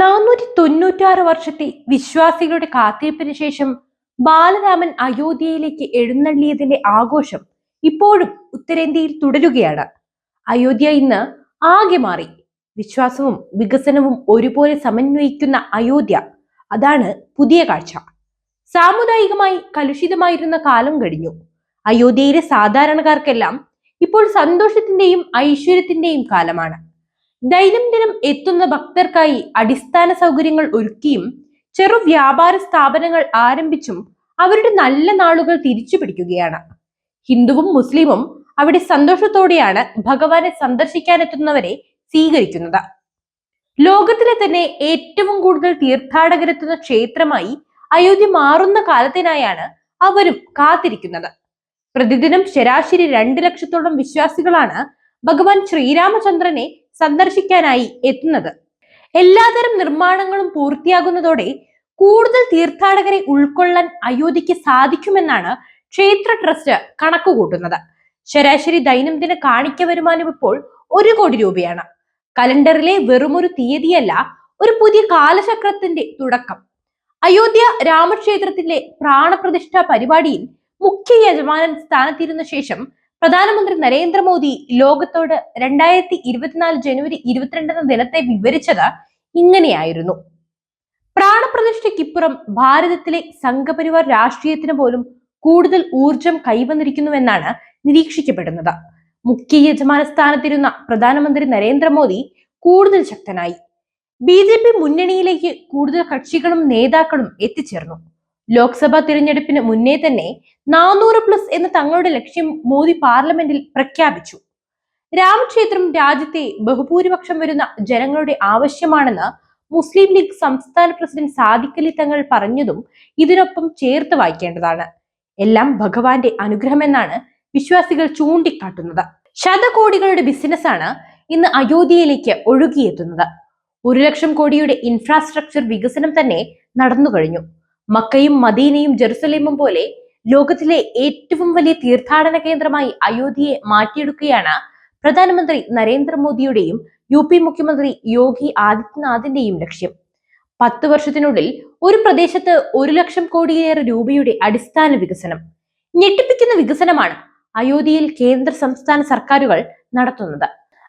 നാനൂറ്റി തൊണ്ണൂറ്റാറ് വർഷത്തെ വിശ്വാസികളുടെ കാത്തിരിപ്പിന് ശേഷം ബാലരാമൻ അയോധ്യയിലേക്ക് എഴുന്നള്ളിയതിന്റെ ആഘോഷം ഇപ്പോഴും ഉത്തരേന്ത്യയിൽ തുടരുകയാണ്. അയോധ്യ ഇന്ന് ആകെ മാറി. വിശ്വാസവും വികസനവും ഒരുപോലെ സമന്വയിക്കുന്ന അയോധ്യ അതാണ് പുതിയ കാഴ്ച. സാമുദായികമായി കലുഷിതമായിരുന്ന കാലം കഴിഞ്ഞു. അയോധ്യയിലെ സാധാരണക്കാർക്കെല്ലാം ഇപ്പോൾ സന്തോഷത്തിന്റെയും ഐശ്വര്യത്തിന്റെയും കാലമാണ്. ദൈനംദിനം എത്തുന്ന ഭക്തർക്കായി അടിസ്ഥാന സൗകര്യങ്ങൾ ഒരുക്കിയും ചെറു വ്യാപാര സ്ഥാപനങ്ങൾ ആരംഭിച്ചും അവരുടെ നല്ല നാളുകൾ തിരിച്ചു പിടിക്കുകയാണ്. ഹിന്ദുവും മുസ്ലിമും അവിടെ സന്തോഷത്തോടെയാണ് ഭഗവാനെ സന്ദർശിക്കാനെത്തുന്നവരെ സ്വീകരിക്കുന്നത്. ലോകത്തിലെ തന്നെ ഏറ്റവും കൂടുതൽ തീർത്ഥാടകരെത്തുന്ന ക്ഷേത്രമായി അയോധ്യ മാറുന്ന കാലത്തിനായാണ് അവരും കാത്തിരിക്കുന്നത്. പ്രതിദിനം ശരാശരി രണ്ട് ലക്ഷത്തോളം വിശ്വാസികളാണ് ഭഗവാൻ ശ്രീരാമചന്ദ്രനെ സന്ദർശിക്കാനായി എത്തുന്നത്. എല്ലാതരം നിർമ്മാണങ്ങളും പൂർത്തിയാകുന്നതോടെ കൂടുതൽ തീർത്ഥാടകരെ ഉൾക്കൊള്ളാൻ അയോധ്യയ്ക്ക് സാധിക്കുമെന്നാണ് ക്ഷേത്ര ട്രസ്റ്റ് കണക്കുകൂട്ടുന്നത്. ശരാശരി ദൈനംദിന കാണിക്ക വരുമാനം ഇപ്പോൾ ഒരു കോടി രൂപയാണ്. കലണ്ടറിലെ വെറുമൊരു തീയതിയല്ല ഒരു പുതിയ കാലചക്രത്തിന്റെ തുടക്കം. അയോധ്യ രാമക്ഷേത്രത്തിലെ പ്രാണപ്രതിഷ്ഠ പരിപാടിയിൽ മുഖ്യ യജമാനൻ സ്ഥാനത്തിരുന്ന ശേഷം പ്രധാനമന്ത്രി നരേന്ദ്രമോദി ലോകത്തോട് രണ്ടായിരത്തി ഇരുപത്തിനാല് ജനുവരി ഇരുപത്തിരണ്ടെന്ന ദിനത്തെ വിവരിച്ചത് ഇങ്ങനെയായിരുന്നു. പ്രാണപ്രതിഷ്ഠയ്ക്കിപ്പുറം ഭാരതത്തിലെ സംഘപരിവാർ രാഷ്ട്രീയത്തിന് പോലും കൂടുതൽ ഊർജം കൈവന്നിരിക്കുന്നുവെന്നാണ് നിരീക്ഷിക്കപ്പെടുന്നത്. മുഖ്യ യജമാന സ്ഥാനത്തിരുന്ന പ്രധാനമന്ത്രി നരേന്ദ്രമോദി കൂടുതൽ ശക്തനായി. ബി മുന്നണിയിലേക്ക് കൂടുതൽ കക്ഷികളും നേതാക്കളും എത്തിച്ചേർന്നു. ലോക്സഭാ തിരഞ്ഞെടുപ്പിന് മുന്നേ തന്നെ നാനൂറ് പ്ലസ് എന്ന തങ്ങളുടെ ലക്ഷ്യം മോദി പാർലമെന്റിൽ പ്രഖ്യാപിച്ചു. രാമക്ഷേത്രം രാജ്യത്തെ ബഹുഭൂരിപക്ഷം വരുന്ന ജനങ്ങളുടെ ആവശ്യമാണെന്ന് മുസ്ലിം ലീഗ് സംസ്ഥാന പ്രസിഡന്റ് സാദിഖലി തങ്ങൾ പറഞ്ഞതും ഇതിനൊപ്പം ചേർത്ത് വായിക്കേണ്ടതാണ്. എല്ലാം ഭഗവാന്റെ അനുഗ്രഹമെന്നാണ് വിശ്വാസികൾ ചൂണ്ടിക്കാട്ടുന്നത്. ശതകോടികളുടെ ബിസിനസ്സാണ് ഇന്ന് അയോധ്യയിലേക്ക് ഒഴുകിയെത്തുന്നത്. ഒരു ലക്ഷം കോടിയുടെ ഇൻഫ്രാസ്ട്രക്ചർ വികസനം തന്നെ നടന്നു കഴിഞ്ഞു മക്കയും മദീനയും ജെറുസലേമും പോലെ ലോകത്തിലെ ഏറ്റവും വലിയ തീർത്ഥാടന കേന്ദ്രമായി അയോധ്യയെ മാറ്റിയെടുക്കുകയാണ് പ്രധാനമന്ത്രി നരേന്ദ്രമോദിയുടെയും യു പി മുഖ്യമന്ത്രി യോഗി ആദിത്യനാഥിന്റെയും ലക്ഷ്യം. പത്തു വർഷത്തിനുള്ളിൽ ഒരു പ്രദേശത്ത് ഒരു ലക്ഷം കോടിയേറെ രൂപയുടെ അടിസ്ഥാന വികസനം. ഞെട്ടിപ്പിക്കുന്ന വികസനമാണ് അയോധ്യയിൽ കേന്ദ്ര സംസ്ഥാന സർക്കാരുകൾ നടത്തുന്നത്.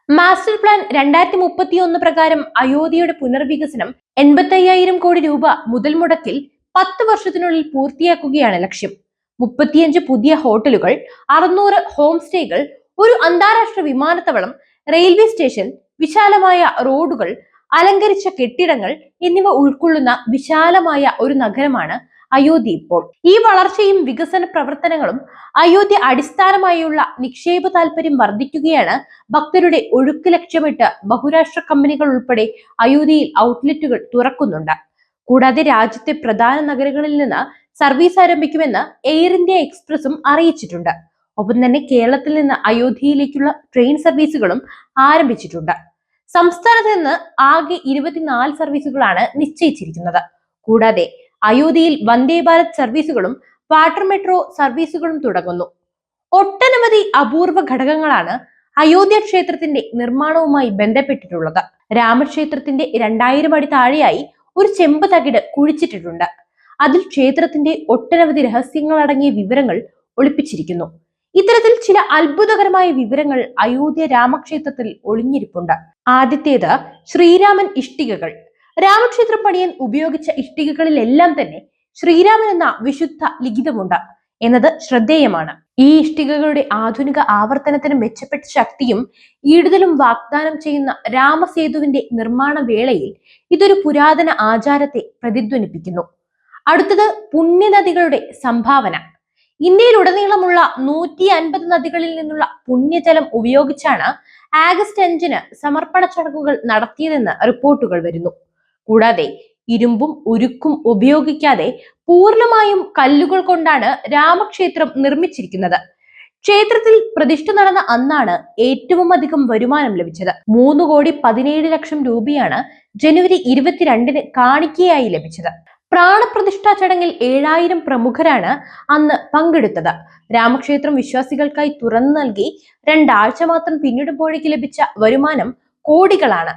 മാസ്റ്റർ പ്ലാൻ രണ്ടായിരത്തി മുപ്പത്തി ഒന്ന് പ്രകാരം അയോധ്യയുടെ പുനർവികസനം എൺപത്തയ്യായിരം കോടി രൂപ മുതൽ മുടക്കിൽ പത്ത് വർഷത്തിനുള്ളിൽ പൂർത്തിയാക്കുകയാണ് ലക്ഷ്യം. മുപ്പത്തിയഞ്ച് പുതിയ ഹോട്ടലുകൾ അറുന്നൂറ് ഹോം സ്റ്റേകൾ ഒരു അന്താരാഷ്ട്ര വിമാനത്താവളം റെയിൽവേ സ്റ്റേഷൻ വിശാലമായ റോഡുകൾ അലങ്കരിച്ച കെട്ടിടങ്ങൾ എന്നിവ ഉൾക്കൊള്ളുന്ന വിശാലമായ ഒരു നഗരമാണ് അയോധ്യ ഇപ്പോൾ. ഈ വളർച്ചയും വികസന പ്രവർത്തനങ്ങളും അയോധ്യ അടിസ്ഥാനമായുള്ള നിക്ഷേപ താല്പര്യം വർദ്ധിക്കുകയാണ് ഭക്തരുടെ ഒഴുക്ക് ലക്ഷ്യമിട്ട് ബഹുരാഷ്ട്ര കമ്പനികൾ ഉൾപ്പെടെ അയോധ്യയിൽ ഔട്ട്ലെറ്റുകൾ തുറക്കുന്നുണ്ട്. കൂടാതെ രാജ്യത്തെ പ്രധാന നഗരങ്ങളിൽ നിന്ന് സർവീസ് ആരംഭിക്കുമെന്ന് എയർ ഇന്ത്യ എക്സ്പ്രസും അറിയിച്ചിട്ടുണ്ട്. ഒപ്പം തന്നെ കേരളത്തിൽ നിന്ന് അയോധ്യയിലേക്കുള്ള ട്രെയിൻ സർവീസുകളും ആരംഭിച്ചിട്ടുണ്ട്. സംസ്ഥാനത്ത് നിന്ന് ആകെ ഇരുപത്തിനാല് സർവീസുകളാണ് നിശ്ചയിച്ചിരിക്കുന്നത്. കൂടാതെ അയോധ്യയിൽ വന്ദേ ഭാരത് സർവീസുകളും വാട്ടർ മെട്രോ സർവീസുകളും തുടങ്ങുന്നു. ഒട്ടനവധി അപൂർവ ഘടകങ്ങളാണ് അയോധ്യ ക്ഷേത്രത്തിന്റെ നിർമ്മാണവുമായി ബന്ധപ്പെട്ടിട്ടുള്ളത്. രാമക്ഷേത്രത്തിന്റെ രണ്ടായിരം അടി താഴെയായി ഒരു ചെമ്പ് തകിട് കുഴിച്ചിട്ടിട്ടുണ്ട്. അതിൽ ക്ഷേത്രത്തിന്റെ ഒട്ടനവധി രഹസ്യങ്ങൾ അടങ്ങിയ വിവരങ്ങൾ ഒളിപ്പിച്ചിരിക്കുന്നു. ഇത്തരത്തിൽ ചില അത്ഭുതകരമായ വിവരങ്ങൾ അയോധ്യ രാമക്ഷേത്രത്തിൽ ഒളിഞ്ഞിരിപ്പുണ്ട്. ആദ്യത്തേത് ശ്രീരാമൻ ഇഷ്ടികകൾ. രാമക്ഷേത്ര പണിയൻ ഉപയോഗിച്ച ഇഷ്ടികകളിലെല്ലാം തന്നെ ശ്രീരാമൻ എന്ന വിശുദ്ധ ലിഖിതമുണ്ട്. എന്നത് ശ്രദ്ധേയമാണ്. ഈ ഇഷ്ടികകളുടെ ആധുനിക ആവർത്തനത്തിന് മെച്ചപ്പെട്ട ശക്തിയും ഈടുതലും വാഗ്ദാനം ചെയ്യുന്ന രാമസേതുവിന്റെ നിർമ്മാണ വേളയിൽ ഇതൊരു പുരാതന ആചാരത്തെ പ്രതിധ്വനിപ്പിക്കുന്നു. അടുത്തത് പുണ്യനദികളുടെ സംഭാവന. ഇന്ത്യയിലുടനീളമുള്ള നൂറ്റി അൻപത് നദികളിൽ നിന്നുള്ള പുണ്യജലം ഉപയോഗിച്ചാണ് ആഗസ്റ്റ് അഞ്ചിന് സമർപ്പണ ചടങ്ങുകൾ നടത്തിയതെന്ന് റിപ്പോർട്ടുകൾ വരുന്നു. കൂടാതെ ഇരുമ്പും ഉരുക്കും ഉപയോഗിക്കാതെ പൂർണമായും കല്ലുകൾ കൊണ്ടാണ് രാമക്ഷേത്രം നിർമ്മിച്ചിരിക്കുന്നത്. ക്ഷേത്രത്തിൽ പ്രതിഷ്ഠ നടന്ന അന്നാണ് ഏറ്റവും അധികം വരുമാനം ലഭിച്ചത്. മൂന്ന് കോടി പതിനേഴ് ലക്ഷം രൂപയാണ് ജനുവരി ഇരുപത്തിരണ്ടിന് കാണിക്കയായി ലഭിച്ചത്. പ്രാണപ്രതിഷ്ഠാ ചടങ്ങിൽ ഏഴായിരം പ്രമുഖരാണ് അന്ന് പങ്കെടുത്തത്. രാമക്ഷേത്രം വിശ്വാസികൾക്കായി തുറന്നു നൽകി രണ്ടാഴ്ച മാത്രം പിന്നിടുമ്പോഴേക്ക് ലഭിച്ച വരുമാനം കോടികളാണ്.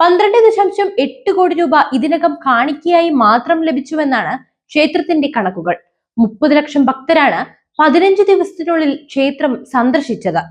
പന്ത്രണ്ട് ദശാംശം എട്ട് കോടി രൂപ ഇതിനകം കാണിക്കയായി മാത്രം ലഭിച്ചുവെന്നാണ് ക്ഷേത്രത്തിന്റെ കണക്കുകൾ. മുപ്പത് ലക്ഷം ഭക്തരാണ് പതിനഞ്ച് ദിവസത്തിനുള്ളിൽ ക്ഷേത്രം സന്ദർശിച്ചത്.